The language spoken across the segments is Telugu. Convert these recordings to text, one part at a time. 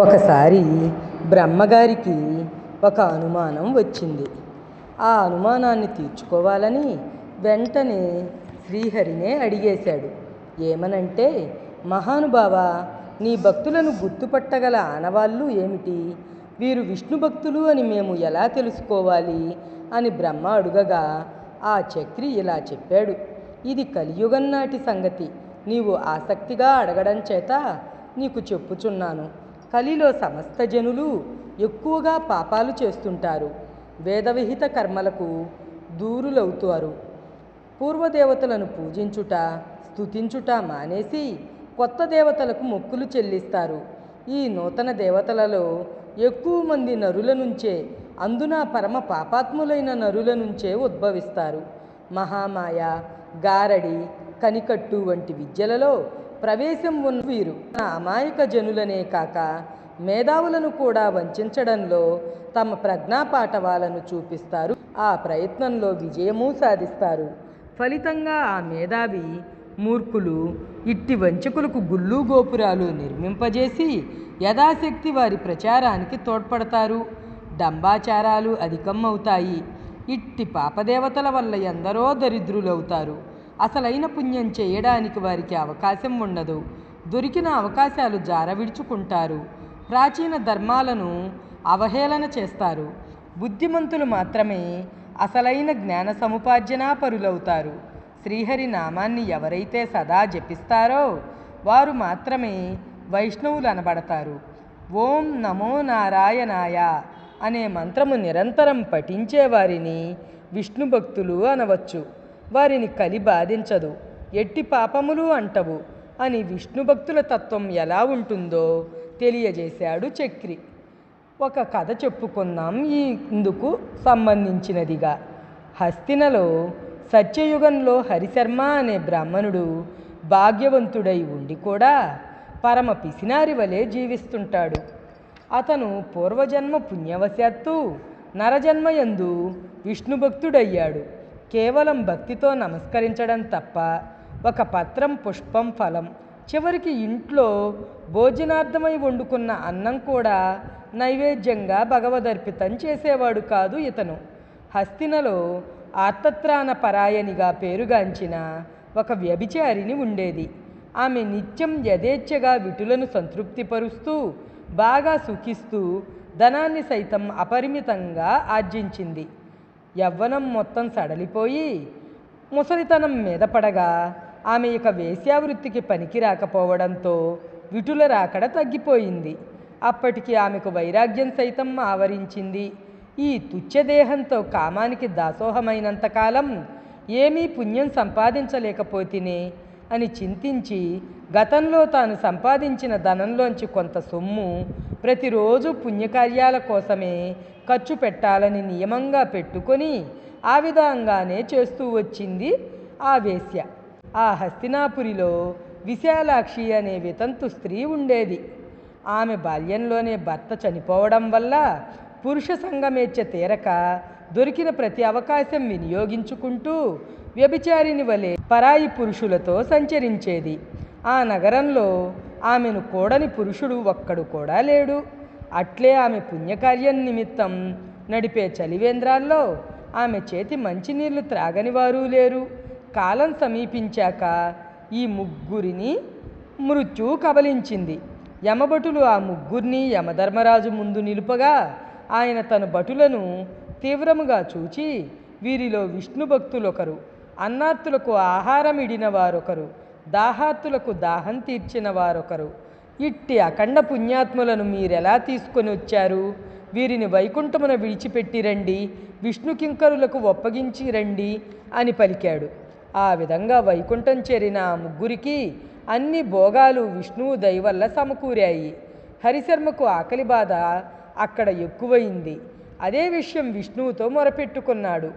ఒకసారి బ్రహ్మగారికి ఒక అనుమానం వచ్చింది. ఆ అనుమానాన్ని తీర్చుకోవాలని వెంటనే శ్రీహరినే అడిగేశాడు. ఏమనంటే మహానుభావ నీ భక్తులను గుర్తుపట్టగల ఆనవాళ్ళు ఏమిటి? వీరు విష్ణు భక్తులు అని మేము ఎలా తెలుసుకోవాలి? అని బ్రహ్మ అడుగగా ఆ చక్రి ఇలా చెప్పాడు ఇది కలియుగం నాటి సంగతి. నీవు ఆసక్తిగా అడగడం చేత నీకు చెప్పుచున్నాను. కలిలో సమస్త జనులు ఎక్కువగా పాపాలు చేస్తుంటారు. వేదవిహిత కర్మలకు దూరులవుతారు. పూర్వదేవతలను పూజించుట స్థుతించుట మానేసి కొత్త దేవతలకు మొక్కులు చెల్లిస్తారు. ఈ నూతన దేవతలలో ఎక్కువ మంది నరుల నుంచే అందున పరమ పాపాత్ములైన నరుల నుంచే ఉద్భవిస్తారు. మహామాయ గారడి కనికట్టు వంటి విద్యలలో ప్రవేశం ఉన్న వీరు అమాయక జనులనే కాక మేధావులను కూడా వంచడంలో తమ ప్రజ్ఞాపాఠవాలను చూపిస్తారు. ఆ ప్రయత్నంలో విజయము సాధిస్తారు. ఫలితంగా ఆ మేధావి మూర్ఖులు ఇట్టి వంచకులకు గుళ్ళు గోపురాలు నిర్మింపజేసి యథాశక్తి వారి ప్రచారానికి తోడ్పడతారు. డంబాచారాలు అధికం అవుతాయి ఇట్టి పాపదేవతల వల్ల ఎందరో దరిద్రులవుతారు. అసలైన పుణ్యం చేయడానికి వారికి అవకాశం ఉండదు. దొరికిన అవకాశాలు జారవిడుచుకుంటారు. ప్రాచీన ధర్మాలను అవహేళన చేస్తారు. బుద్ధిమంతులు మాత్రమే అసలైన జ్ఞాన సముపార్జనా పరులవుతారు శ్రీహరి నామాన్ని ఎవరైతే సదా జపిస్తారో వారు మాత్రమే వైష్ణవులు అనబడతారు ఓం నమో నారాయణాయ అనే మంత్రము నిరంతరం పఠించే వారిని విష్ణు భక్తులు అనవచ్చు. వారిని కలి బాధించదు. ఎట్టి పాపములు అంటవు. అని విష్ణుభక్తుల తత్వం ఎలా ఉంటుందో తెలియజేశాడు చక్రి. ఒక కథ చెప్పుకుందాం ఈ ఇందుకు సంబంధించినదిగా. హస్తినలో సత్యయుగంలో హరిశర్మ అనే బ్రాహ్మణుడు భాగ్యవంతుడై ఉండి కూడా పరమ పిసినారి వలె జీవిస్తుంటాడు. అతను పూర్వజన్మ పుణ్యవశాత్తు నరజన్మయందు విష్ణుభక్తుడయ్యాడు కేవలం భక్తితో నమస్కరించడం తప్ప ఒక పత్రం పుష్పం ఫలం. చివరికి ఇంట్లో భోజనార్థమై వండుకున్న అన్నం కూడా నైవేద్యంగా భగవదర్పితం చేసేవాడు కాదు ఇతను. హస్తినలో ఆర్తత్రాణ పరాయణిగా పేరుగాంచిన ఒక వ్యభిచారిని ఉండేది. ఆమె నిత్యం యథేచ్ఛగా విటులను సంతృప్తిపరుస్తూ బాగా సుఖిస్తూ ధనాన్ని సైతం అపరిమితంగా ఆర్జించింది. యవ్వనం మొత్తం సడలిపోయి ముసలితనం మీద పడగా ఆమె ఇక వేశ్యావృత్తికి పనికి రాకపోవడంతో విటుల రాకడ తగ్గిపోయింది. అప్పటికి ఆమెకు వైరాగ్యం సైతం ఆవరించింది. ఈ తుచ్చదేహంతో కామానికి దాసోహమైనంతకాలం ఏమీ పుణ్యం సంపాదించలేకపోతేనే అని చింతించి గతంలో తాను సంపాదించిన ధనంలోంచి కొంత సొమ్ము ప్రతిరోజు పుణ్యకార్యాల కోసమే ఖర్చు పెట్టాలని నియమంగా పెట్టుకొని ఆ విధంగానే చేస్తూ వచ్చింది ఆ వేశ్య. ఆ హస్తినాపురిలో విశాలాక్షి అనే వితంతు స్త్రీ ఉండేది. ఆమె బాల్యంలోనే భర్త చనిపోవడం వల్ల పురుష సంగమేచ్ఛ తీరక దొరికిన ప్రతి అవకాశం వినియోగించుకుంటూ వ్యభిచారిని వలె పరాయి పురుషులతో సంచరించేది. ఆ నగరంలో ఆమెను కూడని పురుషుడు ఒక్కడు కూడా లేడు. అట్లే ఆమె పుణ్యకార్యం నిమిత్తం నడిపే చలివేంద్రాల్లో ఆమె చేతి మంచినీళ్ళు త్రాగని వారు లేరు. కాలం సమీపించాక ఈ ముగ్గురిని మృత్యు కబలించింది. యమభటులు ఆ ముగ్గురిని యమధర్మరాజు ముందు నిలుపగా ఆయన తన భటులను తీవ్రముగా చూచి వీరిలో విష్ణు భక్తులొకరు అన్నార్తులకు ఆహారం ఇడిన వారొకరు దాహార్తులకు దాహం తీర్చిన వారొకరు. ఇట్టి అఖండ పుణ్యాత్ములను మీరెలా తీసుకొని వచ్చారు? వీరిని వైకుంఠమున విడిచిపెట్టి రండి విష్ణుకింకరులకు ఒప్పగించి రండి అని పలికాడు. ఆ విధంగా వైకుంఠం చేరిన ఆ ముగ్గురికి అన్ని భోగాలు విష్ణువు దయవల్ల సమకూరాయి. హరిశర్మకు ఆకలి బాధ అక్కడ ఎక్కువైంది. అదే విషయం విష్ణువుతో మొరపెట్టుకున్నాడు.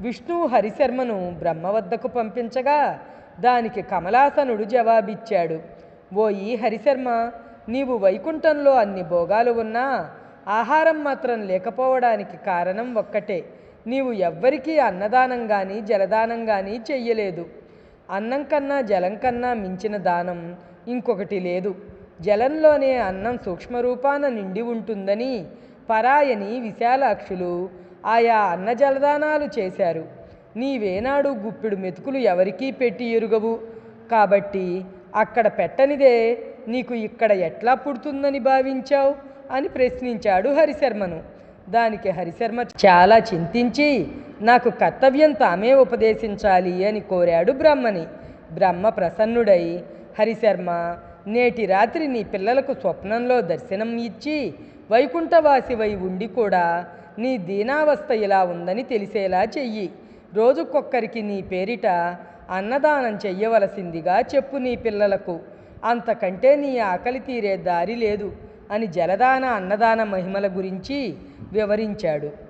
విష్ణువు హరిశర్మను బ్రహ్మ వద్దకు పంపించగా దానికి కమలాసనుడు జవాబిచ్చాడు ఓ ఈ హరిశర్మ నీవు వైకుంఠంలో అన్ని భోగాలు ఉన్నా ఆహారం మాత్రం లేకపోవడానికి కారణం ఒక్కటే. నీవు ఎవ్వరికీ అన్నదానం కానీ జలదానం కానీ చెయ్యలేదు. అన్నం కన్నా జలం కన్నా మించిన దానం ఇంకొకటి లేదు. జలంలోనే అన్నం సూక్ష్మరూపాన నిండి ఉంటుందని పరాయని విశాలాక్షులు ఆయా అన్న జలదానాలు చేశారు. నీవేనాడు గుప్పిడు మెతుకులు ఎవరికీ పెట్టి ఎరుగవు. కాబట్టి అక్కడ పెట్టనిదే నీకు ఇక్కడ ఎట్లా పుడుతుందని భావించావు? అని ప్రశ్నించాడు హరిశర్మను. దానికి హరిశర్మ చాలా చింతించి నాకు కర్తవ్యం తామే ఉపదేశించాలి అని కోరాడు బ్రహ్మని. బ్రహ్మ ప్రసన్నుడై హరిశర్మ నేటి రాత్రి నీ పిల్లలకు స్వప్నంలో దర్శనం ఇచ్చి వైకుంఠవాసివై ఉండి కూడా నీ దీనావస్థ ఇలా ఉందని తెలిసేలా చెయ్యి. రోజుకొక్కరికి నీ పేరిట అన్నదానం చెయ్యవలసిందిగా చెప్పు నీ పిల్లలకు. అంతకంటే నీ ఆకలి తీరే దారి లేదు అని జలదాన అన్నదాన మహిమల గురించి వివరించాడు.